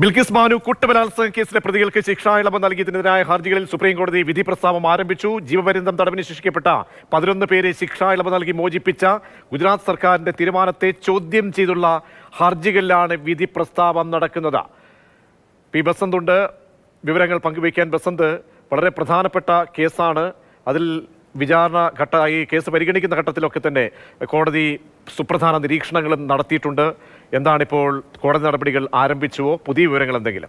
ബിൽക്കിസ് മാനു കൂട്ടബലാത്സംഗ കേസിലെ പ്രതികൾക്ക് ശിക്ഷാ ഇളവ് നൽകിയതിനെതിരായ ഹർജികളിൽ സുപ്രീം കോടതി വിധി പ്രസ്താവം ആരംഭിച്ചു. ജീവപര്യന്തം തടവിന് ശിക്ഷിക്കപ്പെട്ട പതിനൊന്ന് പേരെ ശിക്ഷാ ഇളവ് നൽകി മോചിപ്പിച്ച ഗുജറാത്ത് സർക്കാരിന്റെ തീരുമാനത്തെ ചോദ്യം ചെയ്തുള്ള ഹർജികളിലാണ് വിധി പ്രസ്താവം നടക്കുന്നത്. പി ബസന്ത് ഉണ്ട് വിവരങ്ങൾ പങ്കുവയ്ക്കാൻ ബസന്ത് വളരെ പ്രധാനപ്പെട്ട കേസാണ്. അതിൽ വിചാരണ ഘട്ട ഈ കേസ് പരിഗണിക്കുന്ന ഘട്ടത്തിലൊക്കെ തന്നെ കോടതി സുപ്രധാന നിരീക്ഷണങ്ങളും നടത്തിയിട്ടുണ്ട്. എന്താണിപ്പോൾ കോടതി നടപടികൾ ആരംഭിച്ചുവോ? പുതിയ വിവരങ്ങൾ എന്തെങ്കിലും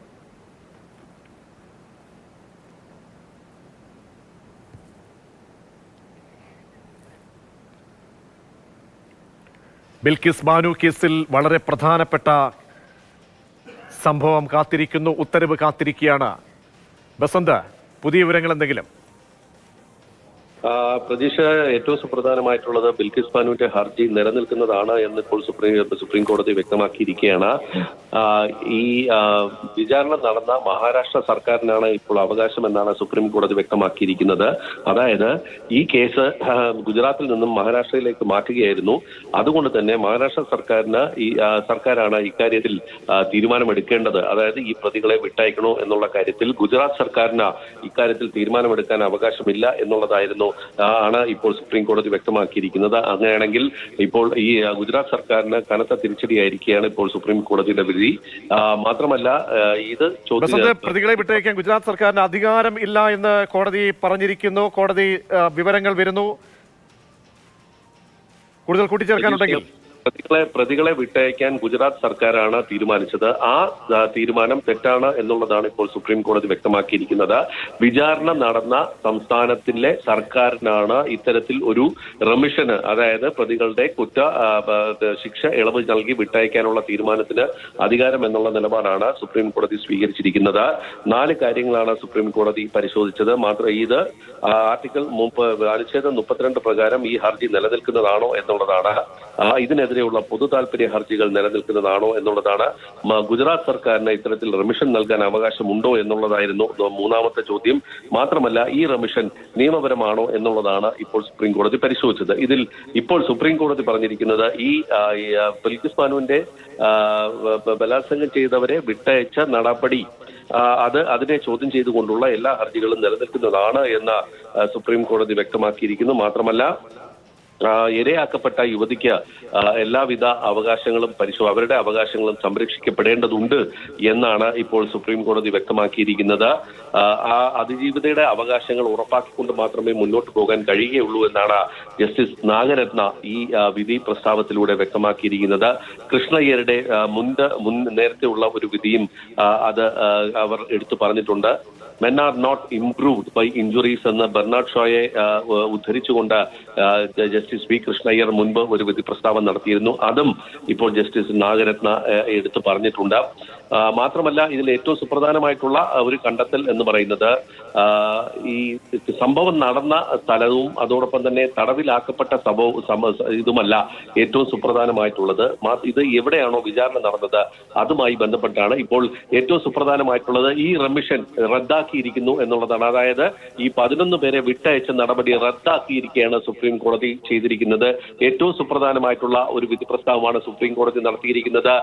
ബിൽക്കിസ് ബാനു കേസിൽ വളരെ പ്രധാനപ്പെട്ട സംഭവം കാത്തിരിക്കുന്നു. ഉത്തരവ് കാത്തിരിക്കുകയാണ്. ബസന്ത് പുതിയ വിവരങ്ങൾ എന്തെങ്കിലും പ്രതീക്ഷ ഏറ്റവും സുപ്രധാനമായിട്ടുള്ളത് ബിൽക്കിസ് ബാനുവിന്റെ ഹർജി നിലനിൽക്കുന്നതാണ് എന്ന് ഇപ്പോൾ സുപ്രീം സുപ്രീം കോടതി വ്യക്തമാക്കിയിരിക്കുകയാണ്. ഈ വിചാരണ നടന്ന മഹാരാഷ്ട്ര സർക്കാരിനാണ് ഇപ്പോൾ അവകാശം എന്നാണ് സുപ്രീം കോടതി വ്യക്തമാക്കിയിരിക്കുന്നത്. അതായത് ഈ കേസ് ഗുജറാത്തിൽ നിന്നും മഹാരാഷ്ട്രയിലേക്ക് മാറ്റുകയായിരുന്നു. അതുകൊണ്ട് തന്നെ മഹാരാഷ്ട്ര സർക്കാരിന് ഈ സർക്കാരാണ് ഇക്കാര്യത്തിൽ തീരുമാനമെടുക്കേണ്ടത്. അതായത് ഈ പ്രതികളെ വിട്ടയക്കണോ എന്നുള്ള കാര്യത്തിൽ ഗുജറാത്ത് സർക്കാരിന് ഇക്കാര്യത്തിൽ തീരുമാനമെടുക്കാൻ അവകാശമില്ല എന്നുള്ളതായിരുന്നു ആണ് ഇപ്പോൾ സുപ്രീം കോടതി വ്യക്തമാക്കിയിരിക്കുന്നത്. അങ്ങനെയാണെങ്കിൽ ഇപ്പോൾ ഈ ഗുജറാത്ത് സർക്കാരിന് കനത്ത തിരിച്ചടിയായിരിക്കുകയാണ് ഇപ്പോൾ സുപ്രീം കോടതിയുടെ വിധി ആ, മാത്രമല്ല ഇത് ചോദ്യം പ്രതികളെ വിട്ടയക്കാൻ ഗുജറാത്ത് സർക്കാരിന് അധികാരം ഇല്ല എന്ന് കോടതി പറഞ്ഞിരിക്കുന്നു. കോടതി വിവരങ്ങൾ വരുന്നു. കൂടുതൽ കൂട്ടിച്ചേർക്കാനുണ്ടെങ്കിൽ. പ്രതികളെ പ്രതികളെ വിട്ടയക്കാൻ ഗുജറാത്ത് സർക്കാരാണ് തീരുമാനിച്ചത്. ആ തീരുമാനം തെറ്റാണ് എന്നുള്ളതാണ് ഇപ്പോൾ സുപ്രീം കോടതി വ്യക്തമാക്കിയിരിക്കുന്നത്. വിചാരണ നടന്ന സംസ്ഥാനത്തിലെ സർക്കാരിനാണ് ഇത്തരത്തിൽ ഒരു റമിഷന് അതായത് പ്രതികളുടെ കുറ്റ ശിക്ഷ ഇളവ് നൽകി വിട്ടയക്കാനുള്ള തീരുമാനത്തിന് അധികാരം എന്നുള്ള നിലപാടാണ് സുപ്രീം കോടതി സ്വീകരിച്ചിരിക്കുന്നത്. നാല് കാര്യങ്ങളാണ് സുപ്രീം കോടതി പരിശോധിച്ചത്. മാത്രം ഇത് ആർട്ടിക്കിൾ അനുച്ഛേദം മുപ്പത്തിരണ്ട് പ്രകാരം ഈ ഹർജി നിലനിൽക്കുന്നതാണോ എന്നുള്ളതാണ്. ആ, ഇതിനെതിരെയുള്ള പൊതു താല്പര്യ ഹർജികൾ നിലനിൽക്കുന്നതാണോ എന്നുള്ളതാണ് ഗുജറാത്ത് സർക്കാരിന് ഇത്തരത്തിൽ റെമിഷൻ നൽകാൻ അവകാശമുണ്ടോ എന്നുള്ളതായിരുന്നു മൂന്നാമത്തെ ചോദ്യം. മാത്രമല്ല ഈ റെമിഷൻ നിയമപരമാണോ എന്നുള്ളതാണ് ഇപ്പോൾ സുപ്രീം കോടതി പരിശോധിച്ചത്. ഇതിൽ ഇപ്പോൾ സുപ്രീം കോടതി പറഞ്ഞിരിക്കുന്നത് ഈ ബിൽക്കിസ് ബാനുവിന്റെ ബലാത്സംഗം ചെയ്തവരെ വിട്ടയച്ച നടപടി അത് അതിനെ ചോദ്യം ചെയ്തുകൊണ്ടുള്ള എല്ലാ ഹർജികളും നിലനിൽക്കുന്നതാണ് എന്ന സുപ്രീം കോടതി വ്യക്തമാക്കിയിരിക്കുന്നു. മാത്രമല്ല ഇരയാക്കപ്പെട്ട യുവതിക്ക് എല്ലാവിധ അവകാശങ്ങളും പരിശോ അവരുടെ അവകാശങ്ങളും സംരക്ഷിക്കപ്പെടേണ്ടതുണ്ട് എന്നാണ് ഇപ്പോൾ സുപ്രീം കോടതി വ്യക്തമാക്കിയിരിക്കുന്നത്. ആ, അതിജീവിതയുടെ അവകാശങ്ങൾ ഉറപ്പാക്കിക്കൊണ്ട് മാത്രമേ മുന്നോട്ട് പോകാൻ കഴിയുകയുള്ളൂ എന്നാണ് ജസ്റ്റിസ് നാഗരത്ന ഈ വിധി പ്രസ്താവത്തിലൂടെ വ്യക്തമാക്കിയിരിക്കുന്നത്. കൃഷ്ണയ്യരുടെ മുൻ മുൻ നേരത്തെയുള്ള ഒരു വിധിയും അത് അവർ എടുത്തു പറഞ്ഞിട്ടുണ്ട്. Men are not improved by injuries എന്ന് ബെർണാഡ് ഷോയെ ഉദ്ധരിച്ചുകൊണ്ട് ജസ്റ്റിസ് വി കൃഷ്ണയ്യർ മുൻപ് ഒരു വിധി പ്രസ്താവന നടത്തിയിരുന്നു. അതും ഇപ്പോൾ ജസ്റ്റിസ് നാഗരത്ന എടുത്തു പറഞ്ഞിട്ടുണ്ട്. മാത്രമല്ല ഇതിൽ ഏറ്റവും സുപ്രധാനമായിട്ടുള്ള ഒരു കണ്ടെത്തൽ എന്ന് പറയുന്നത് ഈ സംഭവം നടന്ന സ്ഥലവും അതോടൊപ്പം തന്നെ തടവിലാക്കപ്പെട്ട സംഭവം ഇതുമല്ല ഏറ്റവും സുപ്രധാനമായിട്ടുള്ളത്. ഇത് എവിടെയാണോ വിചാരണ നടന്നത് അതുമായി ബന്ധപ്പെട്ടാണ് ഇപ്പോൾ ഏറ്റവും സുപ്രധാനമായിട്ടുള്ളത് ഈ റെമിഷൻ റദ്ദാക്കിയിരിക്കുന്നു എന്നുള്ളതാണ്. അതായത് ഈ പതിനൊന്ന് പേരെ വിട്ടയച്ച നടപടി റദ്ദാക്കിയിരിക്കുകയാണ് സുപ്രീം കോടതി ചെയ്തിരിക്കുന്നത്. ഏറ്റവും സുപ്രധാനമായിട്ടുള്ള ഒരു വിധി പ്രസ്താവമാണ് സുപ്രീം കോടതി നടത്തിയിരിക്കുന്നത്.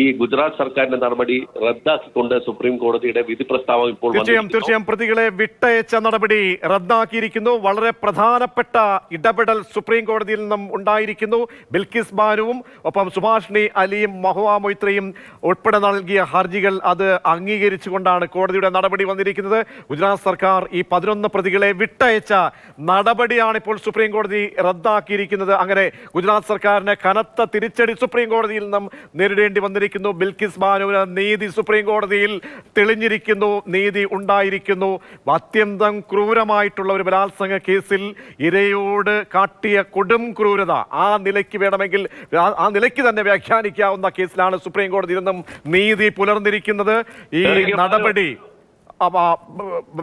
ഈ ഗുജറാത്ത് സർക്കാരിന്റെ നടപടി റദ്ദാക്കിക്കൊണ്ട് സുപ്രീം കോടതിയുടെ വിധി പ്രസ്താവം ഇപ്പോൾ തീർച്ചയായും. തീർച്ചയായും പ്രതികളെ വിട്ടയച്ച നടപടി റദ്ദാക്കിയിരിക്കുന്നു. വളരെ പ്രധാനപ്പെട്ട ഇടപെടൽ സുപ്രീം കോടതിയിൽ നിന്നും ഉണ്ടായിരിക്കുന്നു. ബിൽക്കിസ് ബാനുവും ഒപ്പം സുഭാഷിണി അലിയും മഹുവ മൊയ്ത്രയും ഉൾപ്പെടെ നൽകിയ ഹർജികൾ അത് അംഗീകരിച്ചുകൊണ്ടാണ് കോടതിയുടെ നടപടി വന്നിരിക്കുന്നത്. ഗുജറാത്ത് സർക്കാർ ഈ പതിനൊന്ന് പ്രതികളെ വിട്ടയച്ച നടപടിയാണ് ഇപ്പോൾ സുപ്രീം കോടതി റദ്ദാക്കിയിരിക്കുന്നത്. അങ്ങനെ ഗുജറാത്ത് സർക്കാരിന് കനത്ത തിരിച്ചടി സുപ്രീം കോടതിയിൽ നിന്നും നേരിടേണ്ടി വന്നിരിക്കുന്നു. ബിൽക്കിസ് ബാനുവിന് നീതി സുപ്രീം കോടതിയിൽ തെളിഞ്ഞിരിക്കുന്നു. നീതി ഉണ്ടായിരിക്കുന്നു. അത്യന്തം ക്രൂരമായിട്ടുള്ള ഒരു ബലാത്സംഗ കേസിൽ ഇരയോട് കാട്ടിയ കൊടും ക്രൂരത ആ നിലയ്ക്ക് വേണമെങ്കിൽ ആ- നിലയ്ക്ക് തന്നെ വ്യാഖ്യാനിക്കാവുന്ന കേസിലാണ് സുപ്രീം കോടതിയിൽ നിന്നും നീതി പുലർന്നിരിക്കുന്നത്. ഈ നടപടി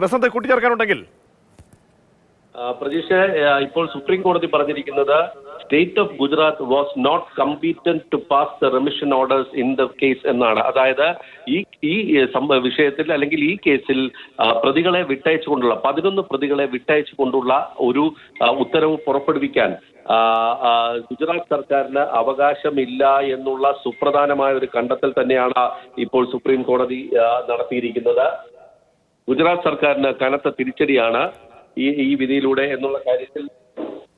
ബസന്ത് കൂട്ടിച്ചേർക്കാനുണ്ടെങ്കിൽ? പ്രതീക്ഷ ഇപ്പോൾ സുപ്രീം കോടതി പറഞ്ഞിരിക്കുന്നത് state of Gujarat was not competent to pass the remission orders in the case എന്നാണ്. അതായത് ഈ ഈ വിഷയത്തിൽ അല്ലെങ്കിൽ ഈ കേസിൽ പ്രതികളെ വിട്ടയച്ചുകൊണ്ടുള്ള പതിനൊന്ന് പ്രതികളെ വിട്ടയച്ചുകൊണ്ടുള്ള ഒരു ഉത്തരവ് പുറപ്പെടുവിക്കാൻ ഗുജറാത്ത് സർക്കാരിന് അവകാശമില്ല എന്നുള്ള സുപ്രധാനമായ ഒരു കണ്ടെത്തൽ തന്നെയാണ് ഇപ്പോൾ സുപ്രീം കോടതി നടത്തിയിരിക്കുന്നത്. ഗുജറാത്ത് സർക്കാരിന് കനത്ത തിരിച്ചടിയാണ് ഈ ഈ വിധിയിലൂടെ എന്നുള്ള കാര്യത്തിൽ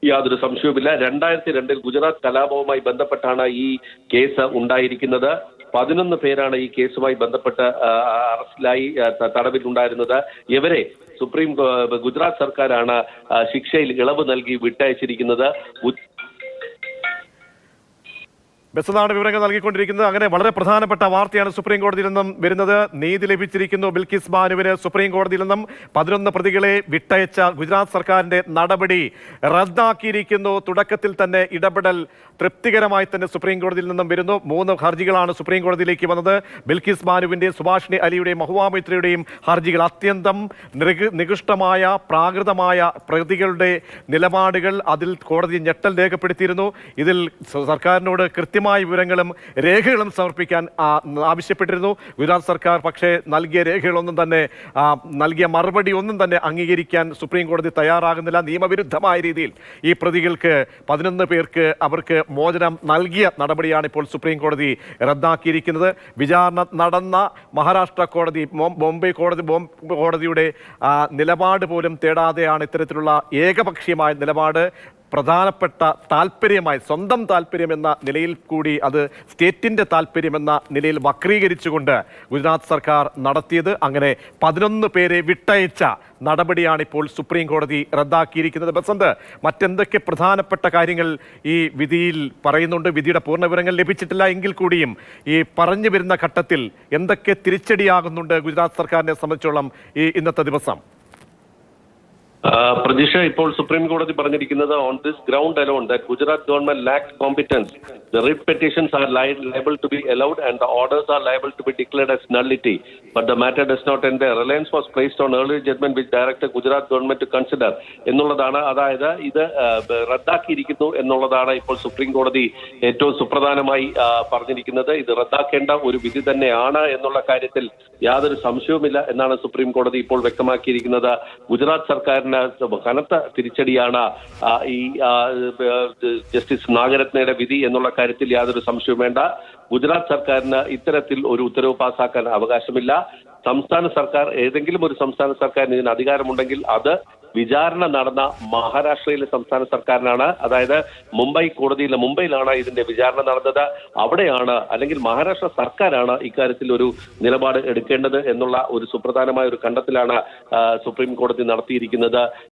യാതൊരു സംശയവുമില്ല. രണ്ടായിരത്തി രണ്ടിൽ ഗുജറാത്ത് കലാപവുമായി ബന്ധപ്പെട്ടാണ് ഈ കേസ് ഉണ്ടായിരിക്കുന്നത്. പതിനൊന്ന് പേരാണ് ഈ കേസുമായി ബന്ധപ്പെട്ട് അറസ്റ്റിലായി തടവിലുണ്ടായിരുന്നത്. ഇവരെ സുപ്രീം ഗുജറാത്ത് സർക്കാരാണ് ശിക്ഷയിൽ ഇളവ് നൽകി വിട്ടയച്ചിരിക്കുന്നത്. ബസ്സാണ് വിവരങ്ങൾ നൽകിക്കൊണ്ടിരിക്കുന്നത്. അങ്ങനെ വളരെ പ്രധാനപ്പെട്ട വാർത്തയാണ് സുപ്രീം കോടതിയിൽ നിന്നും വരുന്നത്. നീതി ലഭിച്ചിരിക്കുന്നു ബിൽക്കിസ് ബാനുവിന് സുപ്രീം കോടതിയിൽ നിന്നും. പതിനൊന്ന് പ്രതികളെ വിട്ടയച്ച ഗുജറാത്ത് സർക്കാരിന്റെ നടപടി റദ്ദാക്കിയിരിക്കുന്നു. തുടക്കത്തിൽ തന്നെ ഇടപെടൽ തൃപ്തികരമായി തന്നെ സുപ്രീം കോടതിയിൽ നിന്നും വരുന്നു. മൂന്ന് ഹർജികളാണ് സുപ്രീം കോടതിയിലേക്ക് വന്നത്. ബിൽക്കിസ് ബാനുവിന്റെയും സുഭാഷിണി അലിയുടെയും മഹുവാമിത്രയുടെയും ഹർജികൾ അത്യന്തം നികൃ- നികൃഷ്ടമായ പ്രാകൃതമായ പ്രതികളുടെ നിലപാടുകൾ അതിൽ കോടതി ഞെട്ടൽ രേഖപ്പെടുത്തിയിരുന്നു. ഇതിൽ സർക്കാരിനോട് സർക്കാരിനോട് കൃത്യമായ വിവരങ്ങളും രേഖകളും സമർപ്പിക്കാൻ ആവശ്യപ്പെട്ടിരുന്നു. ഗുജറാത്ത് സർക്കാർ പക്ഷേ നൽകിയ രേഖകളൊന്നും തന്നെ നൽകിയ മറുപടി ഒന്നും തന്നെ അംഗീകരിക്കാൻ സുപ്രീം കോടതി തയ്യാറാകുന്നില്ല. നിയമവിരുദ്ധമായ രീതിയിൽ ഈ പ്രതികൾക്ക് പതിനൊന്ന് പേർക്ക് അവർക്ക് മോചനം നൽകിയ നടപടിയാണ് ഇപ്പോൾ സുപ്രീം കോടതി റദ്ദാക്കിയിരിക്കുന്നത്. വിചാരണ നടന്ന മഹാരാഷ്ട്ര കോടതി ബോംബെ കോടതി കോടതിയുടെ നിലപാട് പോലും തേടാതെയാണ് ഇത്തരത്തിലുള്ള ഏകപക്ഷീയമായ നിലപാട്. പ്രധാനപ്പെട്ട താല്പര്യമായി സ്വന്തം താല്പര്യമെന്ന നിലയിൽ കൂടി അത് സ്റ്റേറ്റിന്റെ താല്പര്യമെന്ന നിലയിൽ വക്രീകരിച്ചുകൊണ്ട് ഗുജറാത്ത് സർക്കാർ നടത്തിയത്. അങ്ങനെ പതിനൊന്ന് പേരെ വിട്ടയച്ച നടപടിയാണ് ഇപ്പോൾ സുപ്രീം കോടതി റദ്ദാക്കിയിരിക്കുന്നത്. ബസന്ത് മറ്റെന്തൊക്കെ പ്രധാനപ്പെട്ട കാര്യങ്ങൾ ഈ വിധിയിൽ പറയുന്നുണ്ട്? വിധിയുടെ പൂർണ വിവരങ്ങൾ ലഭിച്ചിട്ടില്ല എങ്കിൽ കൂടിയും ഈ പറഞ്ഞു വരുന്ന ഘട്ടത്തിൽ എന്തൊക്കെ തിരിച്ചടിയാകുന്നുണ്ട് ഗുജറാത്ത് സർക്കാരിനെ സംബന്ധിച്ചോളം ഈ ഇന്നത്തെ ദിവസം? പ്രതീക്ഷ ഇപ്പോൾ സുപ്രീം കോടതി പറഞ്ഞിരിക്കുന്നത് on this ground alone that Gujarat government lacks competence the writ petitions are liable to be allowed and the orders are liable to be declared as nullity but the matter does not end reliance was placed on early judgment which director Gujarat government to consider എന്നുള്ളതാണ്. അതായത് ഇത് റദ്ദാക്കിയിരിക്കുന്നു എന്നുള്ളതാണ് ഇപ്പോൾ supreme കോടതി ഏറ്റവും സുപ്രധാനമായി പറഞ്ഞിരിക്കുന്നത്. ഇത് റദ്ദാക്കേണ്ട ഒരു വിധി തന്നെയാണ് എന്നുള്ള കാര്യത്തിൽ യാതൊരു സംശയവുമില്ല എന്നാണ് സുപ്രീം കോടതി ഇപ്പോൾ വ്യക്തമാക്കിയിരിക്കുന്നത്. ഗുജറാത്ത് സർക്കാരിന് കനത്ത തിരിച്ചടിയാണ് ഈ ജസ്റ്റിസ് നാഗരത്നയുടെ വിധി എന്നുള്ള കാര്യത്തിൽ യാതൊരു സംശയവും വേണ്ട. ഗുജറാത്ത് സർക്കാരിന് ഇത്തരത്തിൽ ഒരു ഉത്തരവ് പാസാക്കാൻ അവകാശമില്ല. സംസ്ഥാന സർക്കാർ ഏതെങ്കിലും ഒരു സംസ്ഥാന സർക്കാരിന് ഇതിന് അധികാരമുണ്ടെങ്കിൽ അത് വിചാരണ നടന്ന മഹാരാഷ്ട്രയിലെ സംസ്ഥാന സർക്കാരിനാണ്. അതായത് മുംബൈ കോടതിയിലെ മുംബൈയിലാണ് ഇതിന്റെ വിചാരണ നടന്നത്. അവിടെയാണ് അല്ലെങ്കിൽ മഹാരാഷ്ട്ര സർക്കാരാണ് ഇക്കാര്യത്തിൽ ഒരു നിലപാട് എടുക്കേണ്ടത് എന്നുള്ള ഒരു സുപ്രധാനമായ ഒരു കണ്ടെത്തലാണ് സുപ്രീം കോടതി നടത്തിയിരിക്കുന്നത്.